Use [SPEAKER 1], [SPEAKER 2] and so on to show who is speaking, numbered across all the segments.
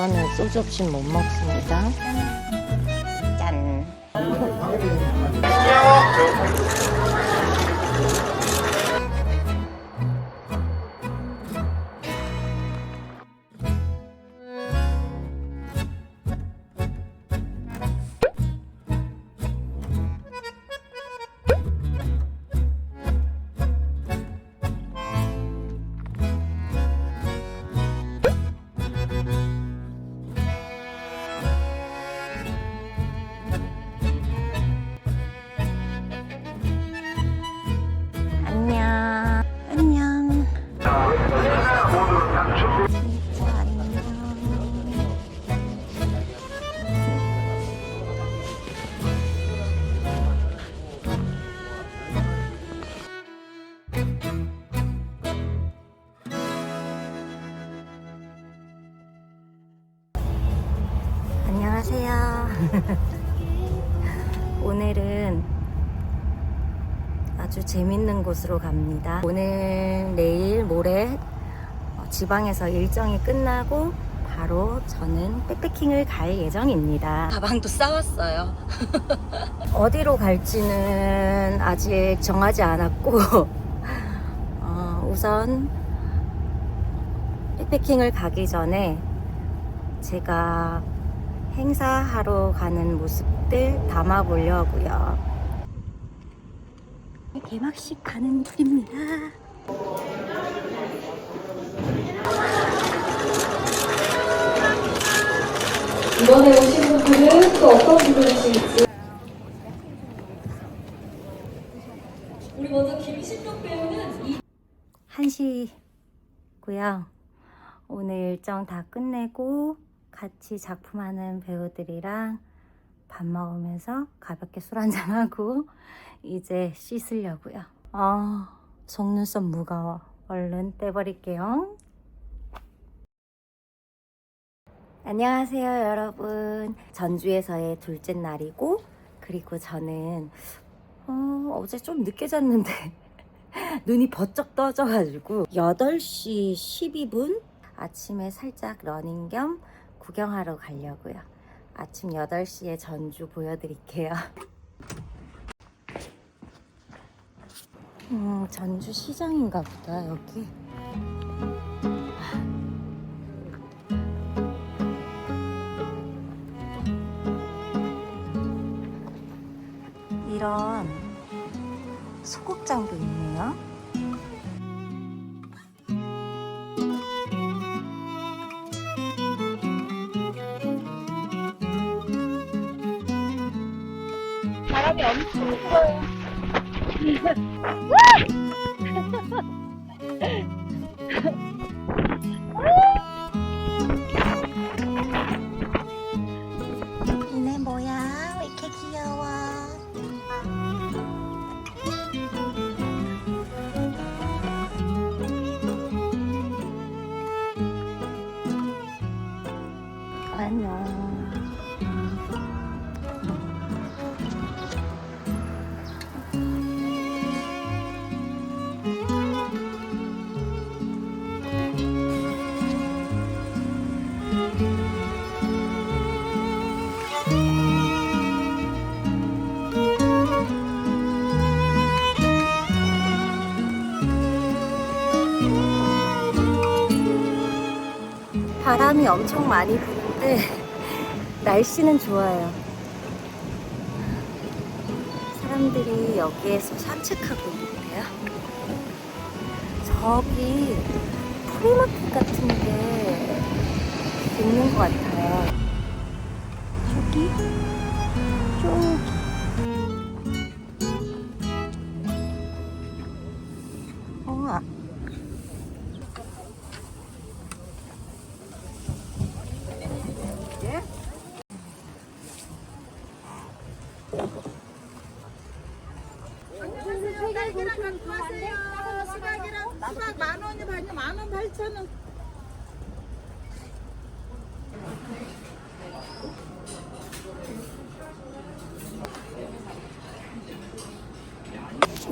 [SPEAKER 1] 이거는 소주 없이 못 먹습니다. 짠. 재밌는 곳으로 갑니다. 오늘, 내일, 모레 어, 지방에서 일정이 끝나고 바로 저는 백패킹을 갈 예정입니다. 가방도 싸왔어요. 어디로 갈지는 아직 정하지 않았고, 어, 우선 백패킹을 가기 전에 제가 행사하러 가는 모습들 담아보려고요. 개막식 가는 길입니다.
[SPEAKER 2] 이번에 오신 분들은 또 어떤 분들이실지 우리 먼저 김신동 배우는 이
[SPEAKER 1] 1시고요. 오늘 일정 다 끝내고 같이 작품하는 배우들이랑 밥 먹으면서 가볍게 술 한잔하고 이제 씻으려고요. 아, 속눈썹 무거워. 얼른 떼버릴게요. 안녕하세요, 여러분. 전주에서의 둘째 날이고, 그리고 저는, 어, 어제 좀 늦게 잤는데, 눈이 번쩍 떠져가지고 8시 12분 아침에 살짝 러닝 겸 구경하러 가려고요. 아침 8시에 전주 보여드릴게요. 음, 전주 시장인가 보다, 여기. 이런 소극장도 있네요. 이네 뭐야? 왜 이렇게 귀여워? 안녕. 바람이 엄청 많이 부는데 날씨는 좋아요. 사람들이 여기에서 산책하고 있는데요. 저기 프리마켓 같은 게 있는 것 같아요.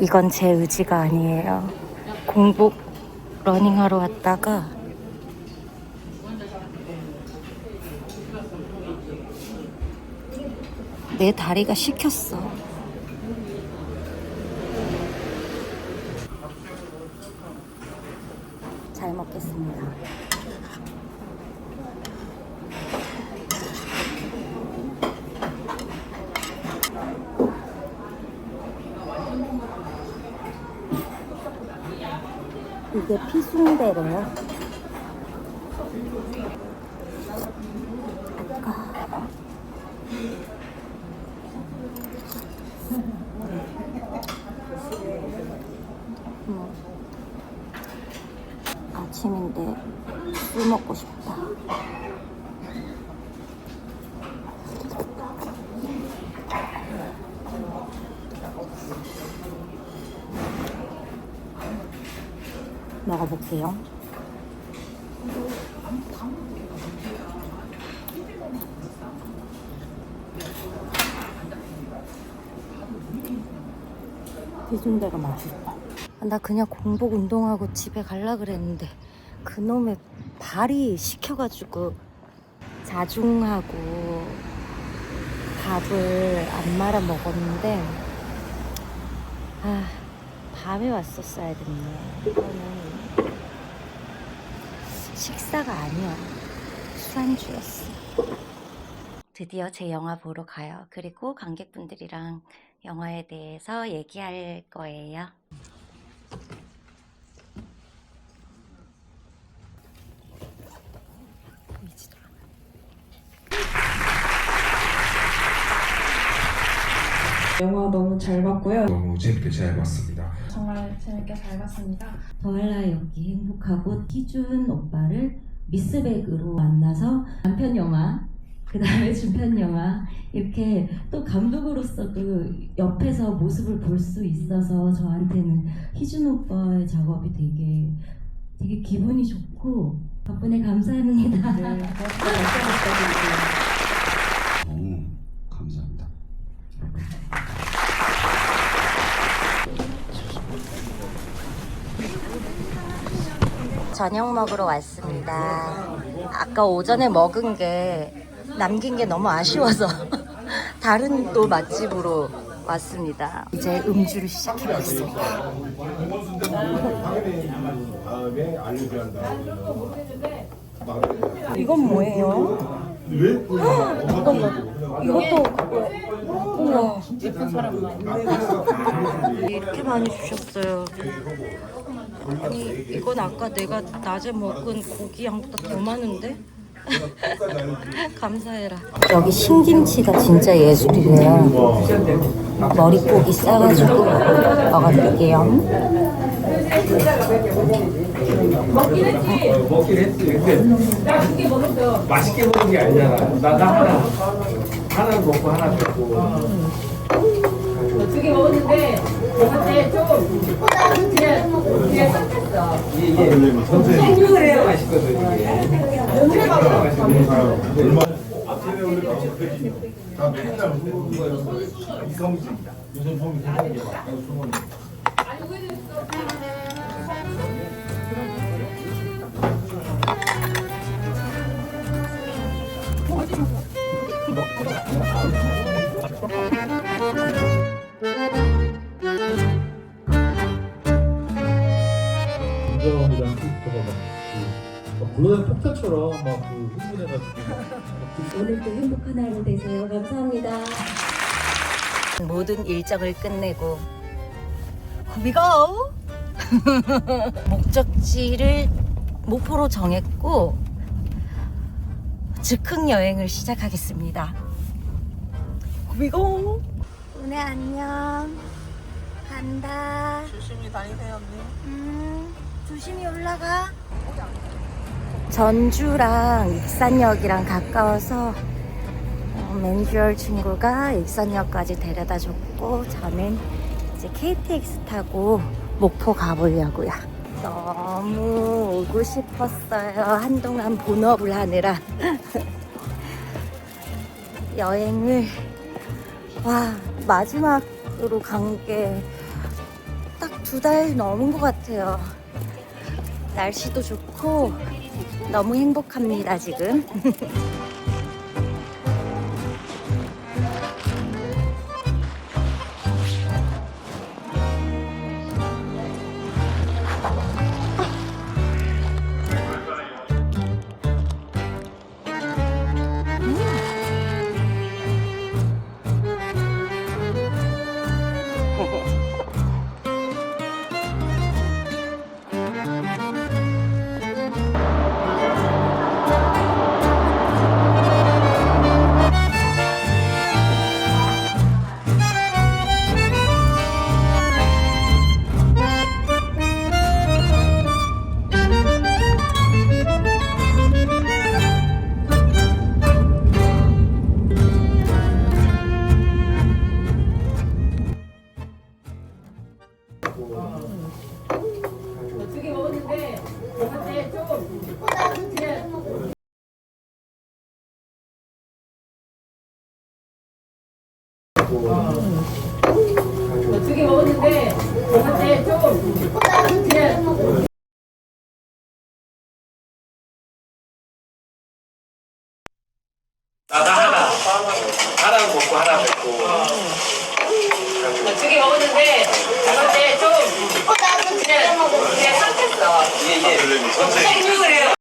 [SPEAKER 1] 이건 제 의지가 아니에요. 공복 러닝하러 왔다가 내 다리가 식혔어. 이게 피순대래요. 음. 아침인데 술 먹고 싶다. 먹어볼게요. 비순대가 맛있다. 나 그냥 공복 운동하고 집에 갈라 그랬는데 그놈의 발이 시켜가지고 자중하고 밥을 안 말아 먹었는데 아 밤에 왔었어야 됐네. 이거는 식사가 아니야. 술안주였어. 드디어 제 영화 보러 가요. 그리고 관객분들이랑 영화에 대해서 얘기할 거예요. 보이지도 않아.
[SPEAKER 3] 영화 너무 잘 봤고요.
[SPEAKER 4] 너무 재밌게 잘 봤습니다.
[SPEAKER 3] 정말 재밌게 잘 봤습니다.
[SPEAKER 1] 더할라 여기 행복하고 희준 오빠를 미스백으로 만나서 단편 영화 그 다음에 중편 영화 이렇게 또 감독으로서도 옆에서 모습을 볼 수 있어서 저한테는 희준 오빠의 작업이 되게 되게 기분이 좋고 덕분에 감사합니다.
[SPEAKER 3] 네, 고맙고 말씀
[SPEAKER 1] 저녁 먹으러 왔습니다. 아까 오전에 먹은 게 남긴 게 너무 아쉬워서 다른 또 맛집으로 왔습니다. 이제 음주를 시작해보겠습니다. 이건 뭐예요? 잠깐만, 이것도 우와 이렇게 많이 주셨어요. 아니 이건 아까 내가 낮에 먹은 고기 양보다 더 많은데? 감사해라. 여기 신김치가 진짜 예술이래요. 머릿고기 싸가지고 먹어볼게요.
[SPEAKER 5] 먹긴 했지. 근데 맛있게 먹은 게 아니잖아. 나 나 하나 하나 먹고 하나 먹고.
[SPEAKER 2] 두 개 먹었는데 먹을 때좀 그냥 그냥 섞였어.
[SPEAKER 5] 이게 생각을 해야 맛있거든 이게.
[SPEAKER 6] 김정은이랑 그, 막 물러난 폭탄처럼 막그 흥분해가지고
[SPEAKER 1] 오늘도 행복한 하루 되세요. 감사합니다. 모든 일정을 끝내고 고비고 목적지를 목포로 정했고 즉흥 여행을 시작하겠습니다. 고비고 오늘 안녕 간다.
[SPEAKER 7] 조심히 다니세요 언니.
[SPEAKER 1] 음, 조심히 올라가. 전주랑 익산역이랑 가까워서 어, 맨주얼 친구가 익산역까지 데려다 줬고 저는 이제 KTX 타고 목포 가보려고요. 너무 오고 싶었어요. 한동안 본업을 하느라 여행을 와 마지막으로 간 게 딱 두 달 넘은 것 같아요. 날씨도 좋고 너무 행복합니다 지금.
[SPEAKER 2] 두개 먹었는데 저한테 그냥 두개 먹었는데 그냥 나나 하나 하나 먹고 하나 먹고 두개 먹었는데 저한테 냥 삼켰어.
[SPEAKER 8] 예, 예.
[SPEAKER 2] 생육을 해요.